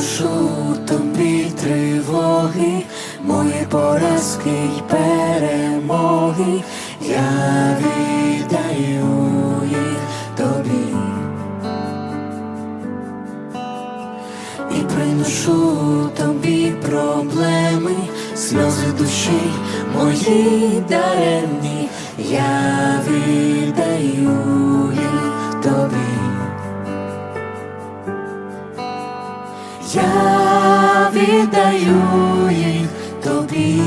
приношу тобі тривоги, мої поразки й перемоги, я віддаю їх тобі. І приношу тобі проблеми, сльози душі мої даремні, я віддаю Я віддаю їх тобі.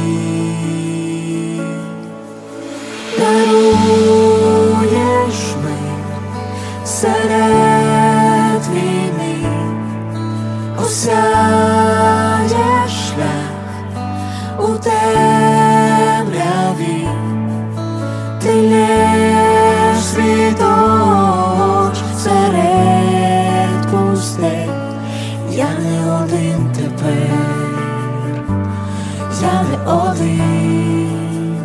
Даруєш ми серед війни, осяєш один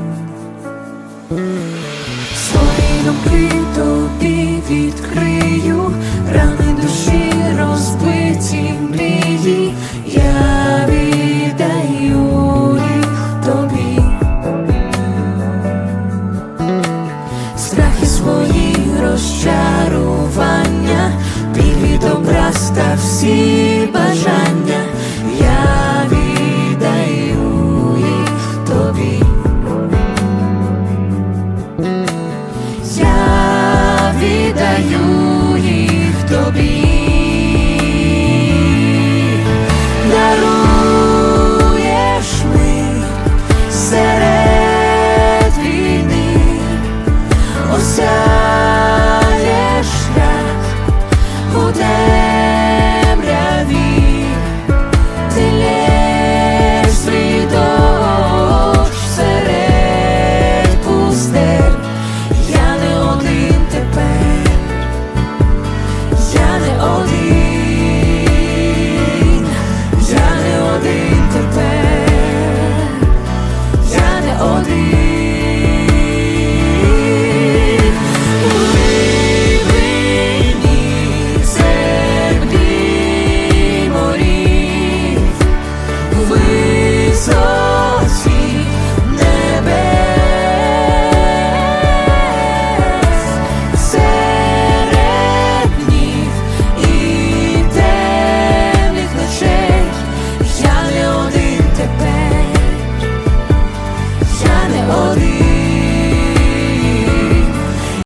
свої думки тобі відкрию рани. You.